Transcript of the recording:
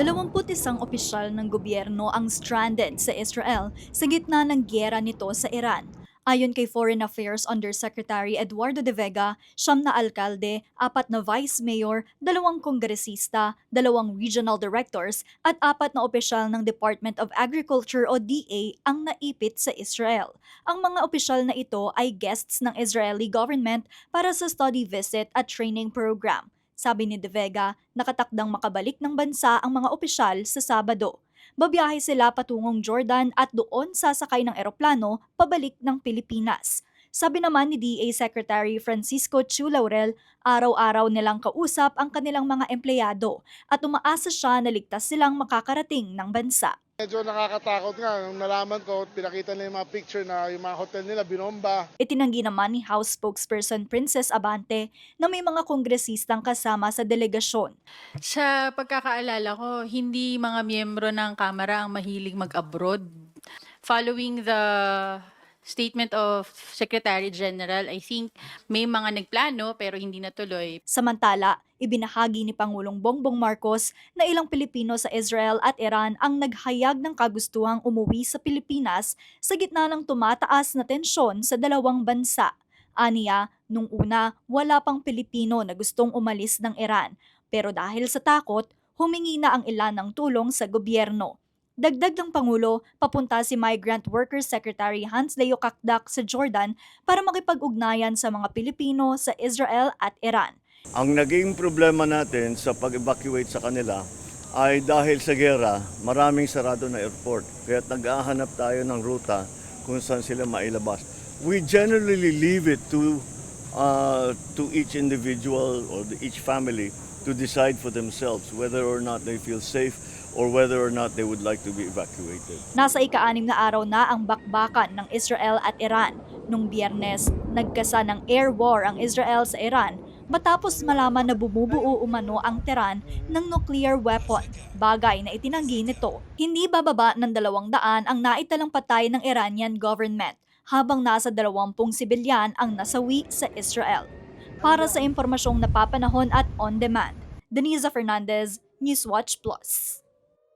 21 opisyal ng gobyerno ang stranded sa Israel sa gitna ng gyera nito sa Iran. Ayon kay Foreign Affairs Undersecretary Eduardo de Vega, siyam na alkalde, apat na vice mayor, dalawang kongresista, dalawang regional directors at apat na opisyal ng Department of Agriculture o DA ang naipit sa Israel. Ang mga opisyal na ito ay guests ng Israeli government para sa study visit at training program. Sabi ni De Vega, nakatakdang makabalik ng bansa ang mga opisyal sa Sabado. Babiyahe sila patungong Jordan at doon sasakay ng eroplano pabalik ng Pilipinas. Sabi naman ni DA Secretary Francisco Chu Laurel, araw-araw nilang kausap ang kanilang mga empleyado at umaasa siya na ligtas silang makakarating ng bansa. Medyo nakakatakot nga. Nung nalaman ko, pinakita nila yung mga picture na yung mga hotel nila binomba. Itinanggi naman ni House spokesperson Princess Abante na may mga kongresistang kasama sa delegasyon. Sa pagkakaalala ko, hindi mga miyembro ng Kamara ang mahilig mag-abroad. Following the statement of Secretary General, I think may mga nagplano pero hindi natuloy. Samantala, ibinahagi ni Pangulong Bongbong Marcos na ilang Pilipino sa Israel at Iran ang naghayag ng kagustuhang umuwi sa Pilipinas sa gitna ng tumataas na tensyon sa dalawang bansa. Aniya, nung una, wala pang Pilipino na gustong umalis ng Iran. Pero dahil sa takot, humingi na ang ilan ng tulong sa gobyerno. Dagdag ng Pangulo, papunta si Migrant Workers Secretary Hans Leo Kakdak sa Jordan para makipag-ugnayan sa mga Pilipino sa Israel at Iran. Ang naging problema natin sa pag-evacuate sa kanila ay dahil sa gera, maraming sarado na airport. Kaya nag-ahanap tayo ng ruta kung saan sila mailabas. We generally leave it to uh, to each individual or each family to decide for themselves whether or not they feel safe or whether or not they would like to be evacuated. Nasa ika-anim na araw na ang bakbakan ng Israel at Iran. Nung biyernes, nagkasa ng air war ang Israel sa Iran matapos malaman na bumubuo umano ang Tehran ng nuclear weapon, bagay na itinanggi nito. Hindi bababa ng dalawang daan ang naitalang patay ng Iranian government, habang nasa dalawampung sibilyan ang nasawi sa Israel. Para sa impormasyong napapanahon at on-demand, Denisa Fernandez, Newswatch Plus.